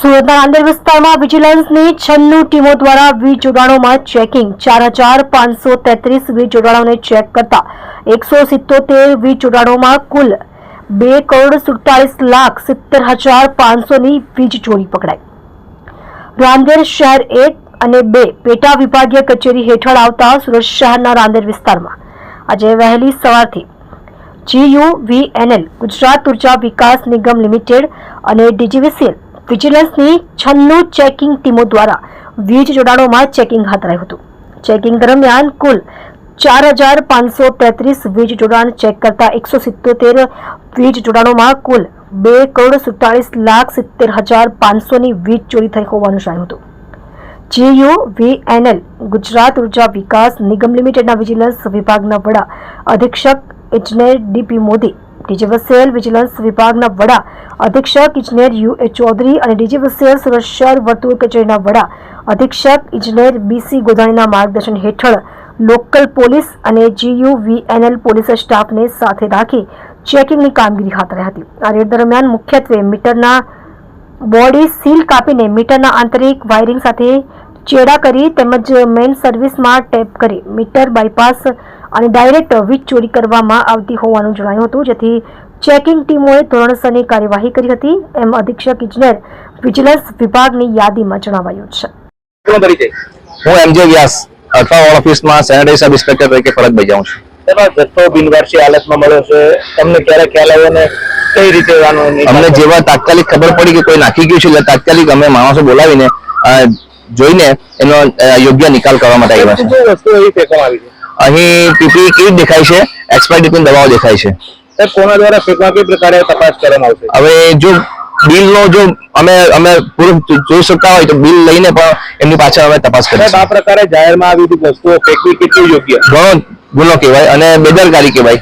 સુરતના નાંદેડ વિસ્તારમાં વિજિલન્સની છન્નું ટીમો દ્વારા વીજ જોડાણોમાં ચેકિંગ. ચાર હજાર પાંચસો તેત્રીસ વીજ જોડાણોને ચેક કરતા એકસો સિત્તોતેર વીજ જોડાણોમાં કુલ બે કરોડ સુડતાલીસ લાખ સિત્તેર હજાર પાંચસોની વીજ ચોરી પકડાઈ. રાંદેર શહેર એક અને બે પેટા વિભાગીય કચેરી હેઠળ આવતા સુરત શહેરના રાંદેર વિસ્તારમાં. આજે વહેલી સવારથી જીયુવીએનએલ ગુજરાત ઊર્જા વિકાસ નિગમ લિમિટેડ અને ડીજીવીસીએલ વિજિલન્સની છન્નું ચેકિંગ ટીમો દ્વારા વીજ જોડાણોમાં ચેકિંગ હાથ ધરાયું હતું. ચેકિંગ દરમિયાન કુલ ચાર હજાર પાંચસો તેત્રીસ વીજ જોડાણ ચેક કરતા એકસો સિત્તોતેર વીજ જોડાણોમાં કુલ બે કરોડ સુડતાલીસ લાખ સિત્તેર હજાર પાંચસોની વીજ ચોરી થઈ હોવાનું જણાયું હતું. જીયુવીએનએલ ગુજરાત ઊર્જા વિકાસ નિગમ લિમિટેડના વિજિલન્સ વિભાગના વડા અધિક્ષક ઇજનેર ડીપી મોદી ડીજીવીસીએલ વિજિલન્સ વિભાગના વડા અધિક્ષક ઇજનેર યુ એ ચૌધરી અને ડીજીવીસીએલ સુરત વર્તુળ કચેરીના વડા અધિક્ષક ઇજનેર બીસી ગોધાણીના માર્ગદર્શન હેઠળ લોકલ પોલીસ અને જીયુવીએનએલ પોલીસ સ્ટાફને સાથે રાખી ચેકિંગની કામગીરી હાથ ધરી હતી. આ રેડ દરમિયાન મુખ્યત્વે મીટરના બોડી સીલ કાપીને મીટરના આંતરિક વાયરિંગ સાથે ચેડા કરી તેમજ મેઇન સર્વિસમાં ટેપ કરી. મીટર બાયપાસ અને ડાયરેક્ટ વીજ ચોરી કરવામાં આવતી હોવાનું જણાયું હતું. જેથી ચેકિંગ ટીમોએ ધોરણસરની કાર્યવાહી કરી હતી. એમ અધિક્ષક ઇજનેર વિજિલન્સ વિભાગની યાદીમાં જણાવાયું છે. હું એમજે વ્યાસ અલ્ફાવોલ ઓફિસમાં સેનેટરી સબ ઇન્સ્પેક્ટર તરીકે ફરજ બજાવું છું. તેનો જથ્થો બિનવારસી હાલતમાં મળ્યો છે. તમને ક્યારે ખ્યાલ આવ્યો ને કઈ રીતે અમને જેવા તાત્કાલિક ખબર પડી કે કોઈ નાખી ગયું છે એટલે તાત્કાલિક અમે માણસો બોલાવીને જોઈને એનો યોગ્ય નિકાલ કરવા માટે આવ્યા છે. વસ્તુ એવી ફેંકવામાં આવી છે. અહીં પીપી કેવી દેખાય છે? એક્સપાયર ડેટની દવાઓ દેખાય છે. કોના દ્વારા ફેંકવા કઈ પ્રકારે તપાસ કરવામાં આવશે? હવે જો બિલનો જો અમે અમે પૂરું જોઈ શકતા હોય તો બિલ લઈને પણ એમની પાછળ અમે તપાસ કરીશું આ પ્રકારે જાહેરમાં આવી હતી વસ્તુઓ ફેંકવી કેટલી યોગ્ય? ઘણો ગુનો કહેવાય અને બેદરકારી કહેવાય.